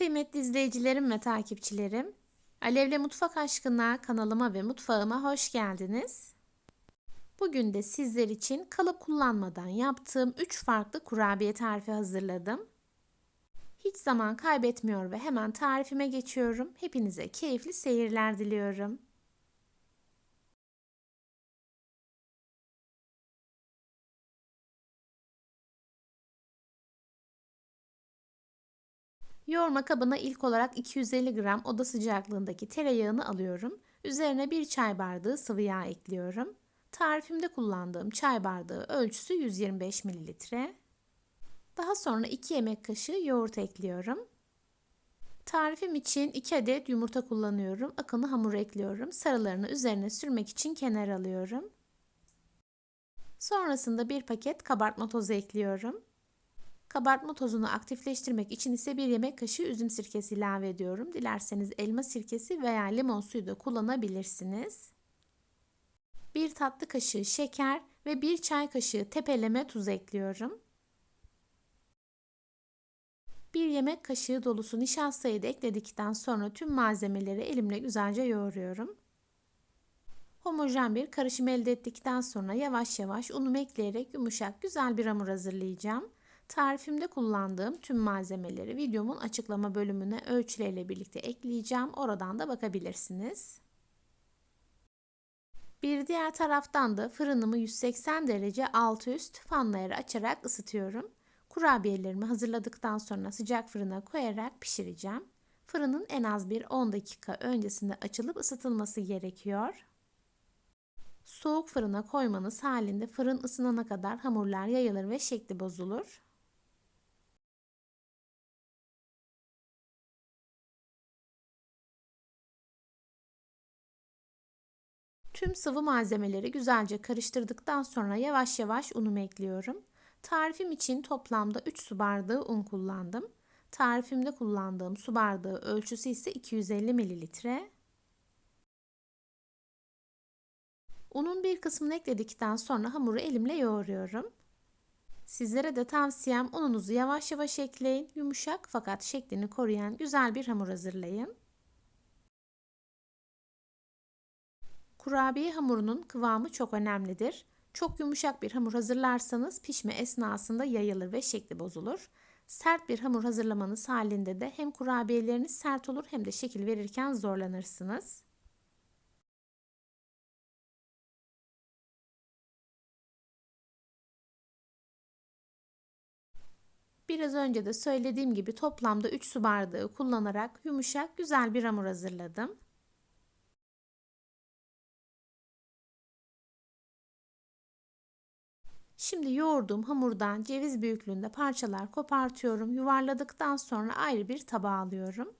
Kıymetli izleyicilerim ve takipçilerim, Alevle Mutfak Aşkına kanalıma ve mutfağıma hoş geldiniz. Bugün de sizler için kalıp kullanmadan yaptığım 3 farklı kurabiye tarifi hazırladım. Hiç zaman kaybetmiyor ve hemen tarifime geçiyorum. Hepinize keyifli seyirler diliyorum. Yoğurma kabına ilk olarak 250 gram oda sıcaklığındaki tereyağını alıyorum. Üzerine bir çay bardağı sıvı yağ ekliyorum. Tarifimde kullandığım çay bardağı ölçüsü 125 mililitre. Daha sonra 2 yemek kaşığı yoğurt ekliyorum. Tarifim için 2 adet yumurta kullanıyorum. Akını hamur ekliyorum. Sarılarını üzerine sürmek için kenar alıyorum. Sonrasında bir paket kabartma tozu ekliyorum. Kabartma tozunu aktifleştirmek için ise bir yemek kaşığı üzüm sirkesi ilave ediyorum. Dilerseniz elma sirkesi veya limon suyu da kullanabilirsiniz. Bir tatlı kaşığı şeker ve bir çay kaşığı tepeleme tuz ekliyorum. Bir yemek kaşığı dolusu nişastayı da ekledikten sonra tüm malzemeleri elimle güzelce yoğuruyorum. Homojen bir karışım elde ettikten sonra yavaş yavaş unumu ekleyerek yumuşak güzel bir hamur hazırlayacağım. Tarifimde kullandığım tüm malzemeleri videomun açıklama bölümüne ölçüleriyle birlikte ekleyeceğim. Oradan da bakabilirsiniz. Bir diğer taraftan da fırınımı 180 derece altı üst fanları açarak ısıtıyorum. Kurabiyelerimi hazırladıktan sonra sıcak fırına koyarak pişireceğim. Fırının en az bir 10 dakika öncesinde açılıp ısıtılması gerekiyor. Soğuk fırına koymanız halinde fırın ısınana kadar hamurlar yayılır ve şekli bozulur. Tüm sıvı malzemeleri güzelce karıştırdıktan sonra yavaş yavaş unumu ekliyorum. Tarifim için toplamda 3 su bardağı un kullandım. Tarifimde kullandığım su bardağı ölçüsü ise 250 mililitre. Unun bir kısmını ekledikten sonra hamuru elimle yoğuruyorum. Sizlere de tavsiyem ununuzu yavaş yavaş ekleyin. Yumuşak fakat şeklini koruyan güzel bir hamur hazırlayın. Kurabiye hamurunun kıvamı çok önemlidir. Çok yumuşak bir hamur hazırlarsanız pişme esnasında yayılır ve şekli bozulur. Sert bir hamur hazırlamanız halinde de hem kurabiyeleriniz sert olur hem de şekil verirken zorlanırsınız. Biraz önce de söylediğim gibi toplamda 3 su bardağı kullanarak yumuşak güzel bir hamur hazırladım. Şimdi yoğurduğum hamurdan ceviz büyüklüğünde parçalar kopartıyorum. Yuvarladıktan sonra ayrı bir tabağa alıyorum.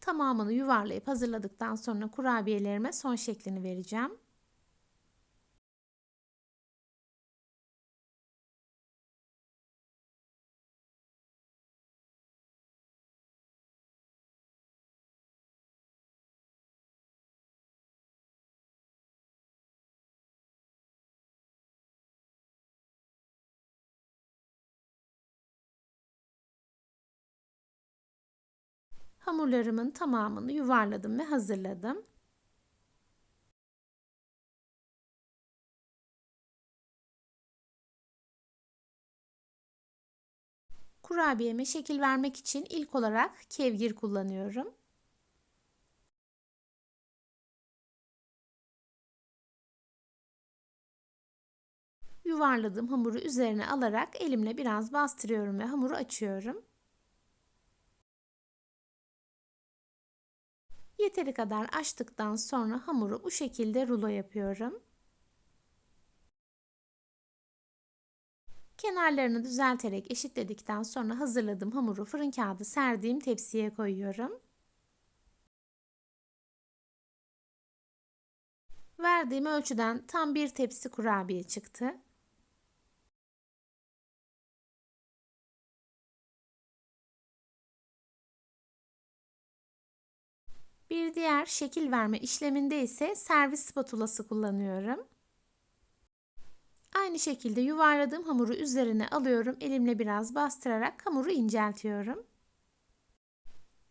Tamamını yuvarlayıp hazırladıktan sonra kurabiyelerime son şeklini vereceğim. Hamurlarımın tamamını yuvarladım ve hazırladım. Kurabiyeme şekil vermek için ilk olarak kevgir kullanıyorum. Yuvarladığım hamuru üzerine alarak elimle biraz bastırıyorum ve hamuru açıyorum. Yeteri kadar açtıktan sonra hamuru bu şekilde rulo yapıyorum. Kenarlarını düzelterek eşitledikten sonra hazırladığım hamuru fırın kağıdı serdiğim tepsiye koyuyorum. Verdiğim ölçüden tam bir tepsi kurabiye çıktı. Bir diğer şekil verme işleminde ise servis spatulası kullanıyorum. Aynı şekilde yuvarladığım hamuru üzerine alıyorum. Elimle biraz bastırarak hamuru inceltiyorum.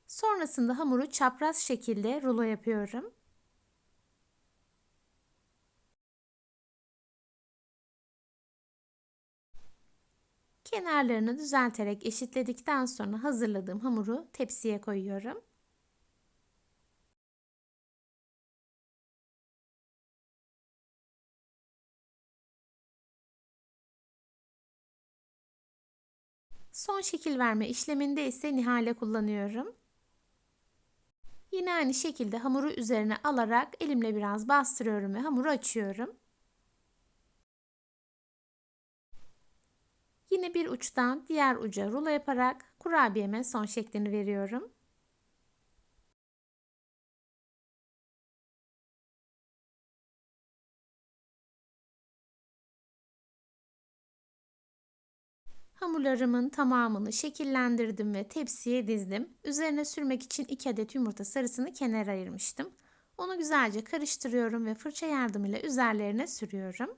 Sonrasında hamuru çapraz şekilde rulo yapıyorum. Kenarlarını düzelterek eşitledikten sonra hazırladığım hamuru tepsiye koyuyorum. Son şekil verme işleminde ise nihale kullanıyorum. Yine aynı şekilde hamuru üzerine alarak elimle biraz bastırıyorum ve hamuru açıyorum. Yine bir uçtan diğer uca rulo yaparak kurabiyeme son şeklini veriyorum. Hamurlarımın tamamını şekillendirdim ve tepsiye dizdim. Üzerine sürmek için 2 adet yumurta sarısını kenara ayırmıştım. Onu güzelce karıştırıyorum ve fırça yardımıyla üzerlerine sürüyorum.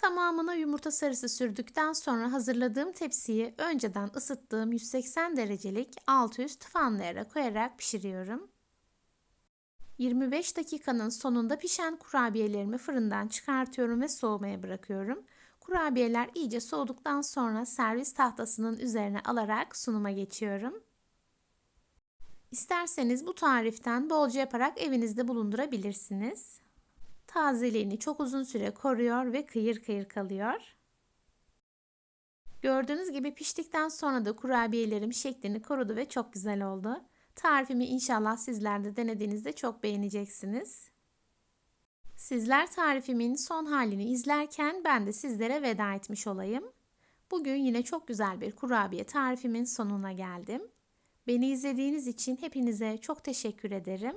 Tamamına yumurta sarısı sürdükten sonra hazırladığım tepsiyi önceden ısıttığım 180 derecelik alt üst fanlayara koyarak pişiriyorum. 25 dakikanın sonunda pişen kurabiyelerimi fırından çıkartıyorum ve soğumaya bırakıyorum. Kurabiyeler iyice soğuduktan sonra servis tahtasının üzerine alarak sunuma geçiyorum. İsterseniz bu tariften bolca yaparak evinizde bulundurabilirsiniz tazeliğini çok uzun süre koruyor ve kıyır kıyır kalıyor. Gördüğünüz gibi piştikten sonra da kurabiyelerim şeklini korudu ve çok güzel oldu. Tarifimi inşallah sizler de denediğinizde çok beğeneceksiniz. Sizler tarifimin son halini izlerken ben de sizlere veda etmiş olayım. Bugün yine çok güzel bir kurabiye tarifimin sonuna geldim. Beni izlediğiniz için hepinize çok teşekkür ederim.